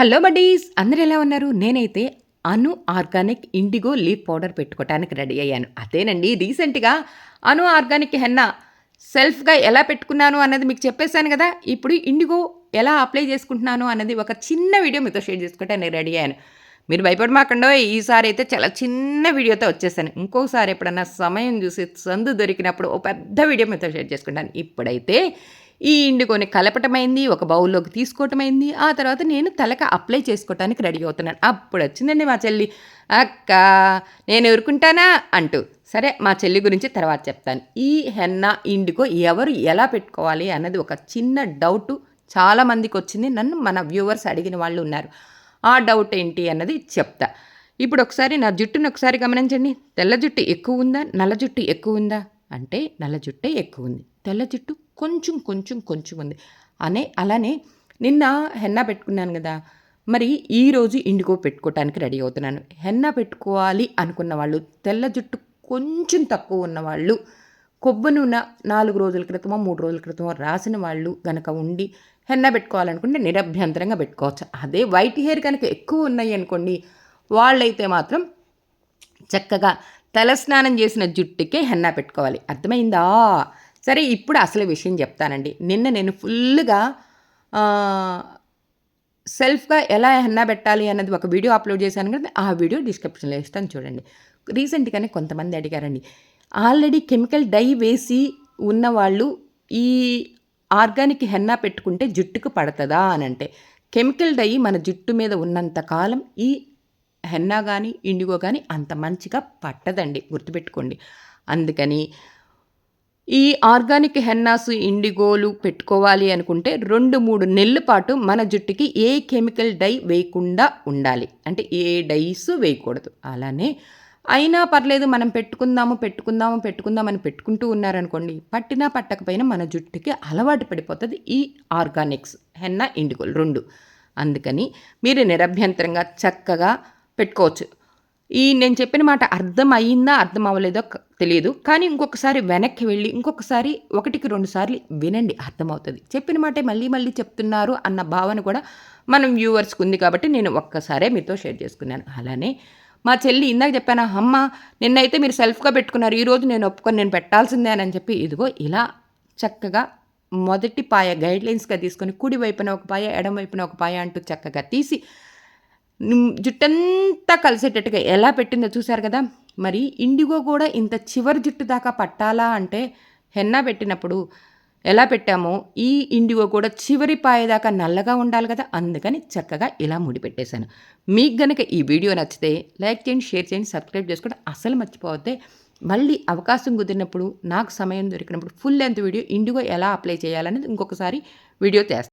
Hello buddies! అందరు ఎలా ఉన్నారు? నేనైతే Anu organic indigo leaf powder పెట్టుకోవడానికి రెడీ అయ్యాను. అదేనండి రీసెంట్గా అను ఆర్గానిక్ హెన్న సెల్ఫ్గా ఎలా పెట్టుకున్నాను అన్నది మీకు చెప్పేశాను కదా? ఇప్పుడు ఇండిగో ఎలా అప్లై చేసుకుంటున్నాను అన్నది ఒక చిన్న వీడియో మీతో షేర్ చేసుకుంటాను నేను రెడీ అయ్యాను. మీరు భయపడమాకండో ఈసారి అయితే చాలా చిన్న వీడియోతో వచ్చేసాను. ఇంకోసారి ఎప్పుడన్నా సమయం చూసి సందు దొరికినప్పుడు ఓ పెద్ద వీడియో మీతో షేర్ చేసుకుంటాను. ఇప్పుడైతే ఈ ఇండుకొని కలపటమైంది ఒక బౌల్లోకి తీసుకోవటమైంది ఆ తర్వాత నేను తలక అప్లై చేసుకోవటానికి రెడీ అవుతున్నాను. అప్పుడు వచ్చిందండి మా చెల్లి. అక్క నేను ఎదుర్కొంటానా అంటూ. సరే మా చెల్లి గురించి తర్వాత చెప్తాను. ఈ హెన్న ఇండిగో ఎవరు ఎలా పెట్టుకోవాలి అన్నది ఒక చిన్న డౌట్ చాలామందికి వచ్చింది. నన్ను మన వ్యూవర్స్ అడిగిన వాళ్ళు ఉన్నారు. ఆ డౌట్ ఏంటి అన్నది చెప్తా. ఇప్పుడు ఒకసారి నా జుట్టును ఒకసారి గమనించండి. తెల్ల జుట్టు ఎక్కువ ఉందా? నల్ల జుట్టు ఎక్కువ ఉందా? అంటే నల్ల జుట్టే ఎక్కువ ఉంది. తెల్ల జుట్టు కొంచెం కొంచెం కొంచెం ఉంది. అనే అలానే నిన్న హెన్నా పెట్టుకున్నాను కదా మరి ఈరోజు ఇండిగో పెట్టుకోవటానికి రెడీ అవుతున్నాను. హెన్నా పెట్టుకోవాలి అనుకున్న వాళ్ళు తెల్ల జుట్టు కొంచెం తక్కువ ఉన్నవాళ్ళు కొబ్బరి నూనె నాలుగు రోజుల క్రితమో మూడు రోజుల క్రితమో రాసిన వాళ్ళు కనుక ఉండి హెన్న పెట్టుకోవాలనుకుంటే నిరభ్యంతరంగా పెట్టుకోవచ్చు. అదే వైట్ హెయిర్ కనుక ఎక్కువ ఉన్నాయి అనుకోండి వాళ్ళైతే మాత్రం చక్కగా తలస్నానం చేసిన జుట్టుకే హెన్నా పెట్టుకోవాలి. అర్థమైందా? సరే ఇప్పుడు అసలు విషయం చెప్తానండి. నిన్న నేను ఫుల్గా సెల్ఫ్గా ఎలా హెన్నా పెట్టాలి అన్నది ఒక వీడియో అప్లోడ్ చేశాను కదా ఆ వీడియో డిస్క్రిప్షన్లో ఇస్తాను చూడండి. రీసెంట్గానే కొంతమంది అడిగారండి. ఆల్రెడీ కెమికల్ డై వేసి ఉన్నవాళ్ళు ఈ ఆర్గానిక్ హెన్నా పెట్టుకుంటే జుట్టుకు పడుతుందా అని అంటే కెమికల్ డై మన జుట్టు మీద ఉన్నంత కాలం ఈ హెన్నా కానీ ఇండిగో కానీ అంత మంచిగా పట్టదండి గుర్తుపెట్టుకోండి. అందుకని ఈ ఆర్గానిక్ హెన్నాసు ఇండిగోలు పెట్టుకోవాలి అనుకుంటే రెండు మూడు నెలల పాటు మన జుట్టుకి ఏ కెమికల్ డై వేయకుండా ఉండాలి. అంటే ఏ డైస్ వేయకూడదు. అలానే అయినా పర్లేదు మనం పెట్టుకుందాము పెట్టుకుందాము పెట్టుకుందామని పెట్టుకుంటూ ఉన్నారనుకోండి పట్టినా పట్టకపోయినా మన జుట్టుకి అలవాటు పడిపోతుంది ఈ ఆర్గానిక్స్ హెన్నా ఇండిగోలు రెండు. అందుకని మీరు నిరభ్యంతరంగా చక్కగా పెట్టుకోవచ్చు. ఈ నేను చెప్పిన మాట అర్థం అయ్యిందా అర్థం అవ్వలేదో తెలియదు. కానీ ఇంకొకసారి వెనక్కి వెళ్ళి ఇంకొకసారి ఒకటికి రెండు సార్లు వినండి అర్థమవుతుంది. చెప్పిన మాటే మళ్ళీ మళ్ళీ చెప్తున్నారు అన్న భావన కూడా మనం వ్యూవర్స్కి ఉంది కాబట్టి నేను ఒక్కసారే మీతో షేర్ చేసుకున్నాను. అలానే మా చెల్లి ఇందాక చెప్పాను అమ్మ నిన్నైతే మీరు సెల్ఫ్గా పెట్టుకున్నారు ఈరోజు నేను ఒప్పుకొని నేను పెట్టాల్సిందే అని చెప్పి ఇదిగో ఇలా చక్కగా మొదటి పాయ గైడ్లైన్స్గా తీసుకొని కుడి వైపున ఒక పాయ ఎడం వైపున ఒక పాయ అంటూ చక్కగా తీసి జుట్టంతా కలిసేటట్టుగా ఎలా పెట్టిందో చూశారు కదా? మరి ఇండిగో కూడా ఇంత చివరి జుట్టు దాకా పట్టాలా అంటే హెన్నా పెట్టినప్పుడు ఎలా పెట్టామో ఈ ఇండిగో కూడా చివరి పాయదాకా నల్లగా ఉండాలి కదా? అందుకని చక్కగా ఇలా ముడిపెట్టేశాను మీకు గనక ఈ వీడియో నచ్చితే లైక్ చేయండి షేర్ చేయండి సబ్స్క్రైబ్ చేసుకోండి అసలు మర్చిపోతే మళ్ళీ అవకాశం కుదిరినప్పుడు నాకు సమయం దొరికినప్పుడు ఫుల్ లెంత్ వీడియో ఇండిగో ఎలా అప్లై చేయాలనేది ఇంకొకసారి వీడియో చేస్తాను